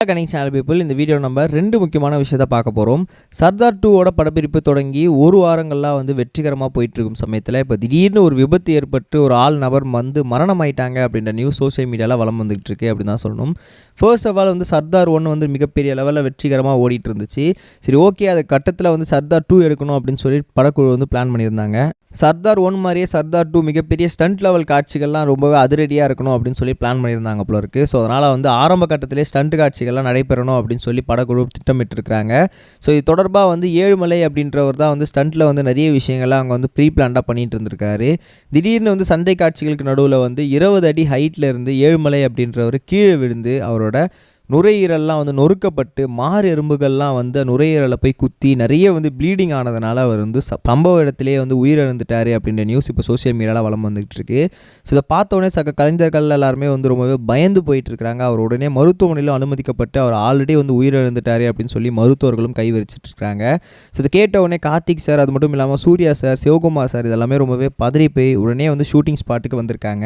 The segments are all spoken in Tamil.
கனெக்ட் சேனல் பீப்புள் இந்த வீடியோ நம்ம ரெண்டு முக்கியமான விஷயத்த பார்க்க போகிறோம் சர்தார் டூவோட படப்பிடிப்பு தொடங்கி ஒரு வாரங்கள்லாம் வந்து வெற்றிகரமாக போயிட்டுருக்கும் சமயத்தில் இப்போ திடீர்னு ஒரு விபத்து ஏற்பட்டு ஒரு ஆள் நபர் வந்து மரணம் ஆயிட்டாங்க அப்படின்ற நியூஸ் சோஷியல் மீடியாவில் வளம் வந்துகிட்டு இருக்கு அப்படின்னு தான் சொல்லணும். ஃபர்ஸ்ட் ஆஃப் ஆல் வந்து சர்தார் ஒன்று வந்து மிகப்பெரிய லெவலில் வெற்றிகரமாக ஓடிட்டு இருந்துச்சு. சரி ஓகே அது கட்டத்தில் வந்து சர்தார் டூ எடுக்கணும் அப்படின்னு சொல்லி படக்குழு வந்து பிளான் பண்ணியிருந்தாங்க. சர்தார் ஒன் மாதிரியே சர்தார் டூ மிகப்பெரிய ஸ்டண்ட் லெவல் காட்சிகள்லாம் ரொம்பவே அதிரடியாக இருக்கணும் அப்படின்னு சொல்லி பிளான் பண்ணியிருந்தாங்க போல இருக்குது ஸோ அதனால் வந்து ஆரம்ப கட்டத்திலே ஸ்டண்ட் காட்சிகள் நிகழ்ச்சிகள்லாம் நடைபெறணும் அப்படின்னு சொல்லி படக்குழு திட்டமிட்டிருக்கிறாங்க. ஸோ இது தொடர்பாக வந்து ஏழுமலை அப்படின்றவர் தான் வந்து ஸ்டண்ட்டில் வந்து நிறைய விஷயங்கள்லாம் அவங்க வந்து ப்ரீ பிளான்டாக பண்ணிட்டு இருந்திருக்காரு. திடீர்னு வந்து சண்டை காட்சிகளுக்கு நடுவில் வந்து இருபது அடி ஹைட்டில் இருந்து ஏழுமலை அப்படின்றவர் கீழே விழுந்து அவரோட நுரையீரல்லாம் வந்து நொறுக்கப்பட்டு மாறு எறும்புகள்லாம் வந்து நுரையீரலை போய் குத்தி நிறைய வந்து ப்ளீடிங் ஆனதுனால அவர் வந்து ச- சம்பவ இடத்துலேயே வந்து உயிரிழந்துட்டார் அப்படின்ற நியூஸ் இப்போ சோஷியல் மீடியாவில் வளம் வந்துகிட்டு இருக்கு ஸோ இதை பார்த்தோன்னே சக கலைஞர்கள் எல்லாருமே வந்து ரொம்பவே பயந்து போயிட்டு இருக்கிறாங்க அவர் உடனே மருத்துவமனையிலும் அனுமதிக்கப்பட்டு அவர் ஆல்ரெடி வந்து உயிரிழந்துட்டாரு அப்படின்னு சொல்லி மருத்துவர்களும் கைவரிச்சிட்டு இருக்காங்க ஸோ இதை கேட்ட உடனே கார்த்திக் சார் அது மட்டும் இல்லாமல் சூர்யா சார் சிவகுமார் சார் இதெல்லாமே ரொம்பவே பதறி போய் உடனே வந்து ஷூட்டிங் ஸ்பாட்டுக்கு வந்திருக்காங்க.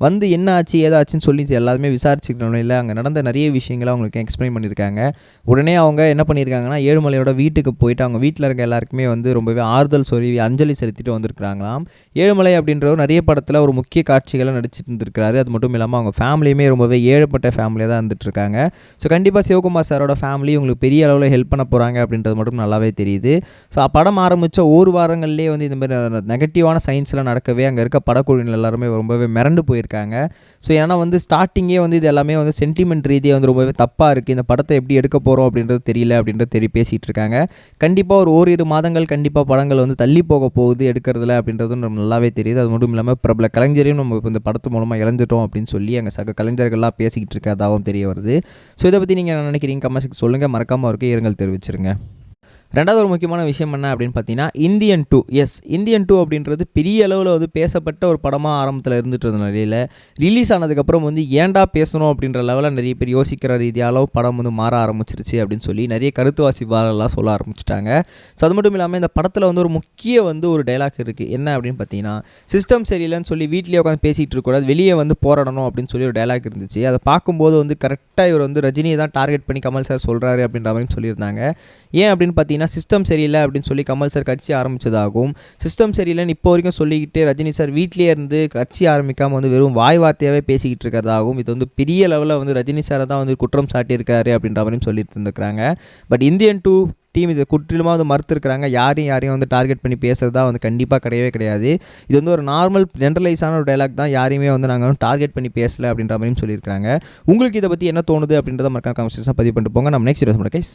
வந்து என்ன ஆச்சு ஏதாச்சுன்னு சொல்லி எல்லாருமே விசாரிச்சுக்கணும் அங்கே நடந்த நிறைய விஷயங்கள் அவங்களுக்கு எக்ஸ்பிளைன் பண்ணியிருக்காங்க. உடனே அவங்க என்ன பண்ணியிருக்காங்கன்னா ஏழுமலையோட வீட்டுக்கு போயிட்டு அவங்க வீட்டில் இருக்க எல்லாருக்குமே வந்து ரொம்பவே ஆறுதல் சொல்லி அஞ்சலி செலுத்திட்டு வந்திருக்கிறாங்களாம். ஏழுமலை அப்படின்றவர் நிறைய படத்தில் ஒரு முக்கிய காட்சிகளை நடிச்சிட்டு இருந்திருக்காரு அது மட்டும் இல்லாமல் அவங்க ஃபேமிலியுமே ரொம்பவே ஏழப்பட்ட ஃபேமிலியாக தான் இருந்துட்டுருக்காங்க. ஸோ கண்டிப்பாக சிவகுமார் சாரோட ஃபேமிலி உங்களுக்கு பெரிய அளவில் ஹெல்ப் பண்ண போகிறாங்க அப்படின்றது மட்டும் நல்லாவே தெரியுது. ஸோ படம் ஆரம்பித்த ஒரு வாரங்கள்லேயே வந்து இந்த மாதிரி நெகட்டிவான சயின்ஸ்லாம் நடக்கவே அங்கே இருக்க படக்குழுவினர் எல்லாருமே ரொம்பவே மிரண்டு போயிருக்காங்க. ஸோ ஏன்னா வந்து ஸ்டார்டிங்கே வந்து இது எல்லாமே வந்து சென்டிமெண்ட் ரீதியாக வந்து ரொம்பவே தப்பாக இருக்குது இந்த படத்தை எப்படி எடுக்க போகிறோம் அப்படின்றது தெரியல அப்படின்றது தெரிய பேசிகிட்டு இருக்காங்க. கண்டிப்பாக ஒரு ஓரிரு மாதங்கள் கண்டிப்பாக படங்கள் வந்து தள்ளி போக போகுது எடுக்கிறதுல அப்படின்றதும் நம்ம நல்லாவே தெரியுது. அது மட்டும் இல்லாமல் பிரபல கலைஞரையும் நம்ம இப்போ இந்த படத்து மூலமாக இழந்துட்டோம் அப்படின்னு சொல்லி அங்கே சக கலைஞர்கள்லாம் பேசிக்கிட்டு இருக்கிறதாகவும் தெரிய வருது. ஸோ இதை பற்றி நீங்கள் என்ன நினைக்கிறீங்க? கமெண்ட்ஸுக்கு சொல்லுங்கள் மறக்காமல் இருக்கே இரங்கல் தெரிவிச்சிருங்க. ரெண்டாவது ஒரு முக்கியமான விஷயம் என்ன அப்படின்னு பார்த்தீங்கன்னா Indian two yes Indian two அப்படின்றது பெரிய அளவில் வந்து பேசப்பட்ட ஒரு படமாக ஆரம்பத்தில் இருந்துட்டு இருந்த நிலையில் ரிலீஸ் ஆனதுக்கப்புறம் வந்து ஏன்டா பேசணும் அப்படின்ற லெவலில் நிறைய பேர் யோசிக்கிற ரீதியாலோ படம் வந்து மாற ஆரம்பிச்சிருச்சு அப்படின்னு சொல்லி நிறைய கருத்து வாசிப்பாளர்லாம் சொல்ல ஆரம்பிச்சிட்டாங்க. ஸோ அது மட்டும் இல்லாமல் இந்த படத்தில் வந்து ஒரு முக்கிய வந்து ஒரு டைலாக் இருக்குது என்ன அப்படின்னு பார்த்தீங்கன்னா சிஸ்டம் சரியில்லைன்னு சொல்லி வீட்லேயே உட்காந்து பேசிகிட்டு இருக்கக்கூடாது வெளியே வந்து போராடணும் அப்படின்னு சொல்லி ஒரு டைலாக் இருந்துச்சு. அதை பார்க்கும்போது வந்து கரெக்டாக இவர் வந்து ரஜினியை தான் டார்கெட் பண்ணி கமல் சார் சொல்கிறாரு அப்படின்ற மாதிரி சொல்லியிருந்தாங்க. ஏன் அப்படின்னு பார்த்தீங்கன்னா சிஸ்டம் சரியில்லை அப்படின்னு சொல்லி கமல் சார் கட்சி ஆரம்பித்ததாகவும் சிஸ்டம் சரியில்லைன்னு இப்போ வரைக்கும் சொல்லிக்கிட்டு ரஜினி சார் வீட்லேயே இருந்து கட்சி ஆரம்பிக்காமல் வந்து வெறும் வாய் வார்த்தையாகவே பேசிக்கிட்டு இருக்கிறதாகவும் இது வந்து பெரிய லெவலில் வந்து ரஜினி சாரை தான் வந்து குற்றம் சாட்டியிருக்காரு அப்படின்ற மாதிரியும் சொல்லிட்டு இருந்துக்கிறாங்க பட் இந்தியன் டூ டீம் இதை குற்றிலுமாக வந்து மறுத்துருக்குறாங்க. யாரையும் யாரையும் வந்து டார்கெட் பண்ணி பேசுறதா வந்து கண்டிப்பாக கிடையவே கிடையாது. இது வந்து ஒரு நார்மல் ஜென்ரலைஸான ஒரு டைலாக் தான். யாரையுமே வந்து நாங்கள் வந்து டார்கெட் பண்ணி பேசலை அப்படின்ற மாதிரியும் சொல்லியிருக்காங்க உங்களுக்கு இதை பற்றி என்ன தோணுது அப்படின்றத மறக்காம கமெண்ட்ஸாக பதிவு பண்ணிட்டு போங்க. நம்ம நெக்ஸ்ட் வீடியோ கைஸ்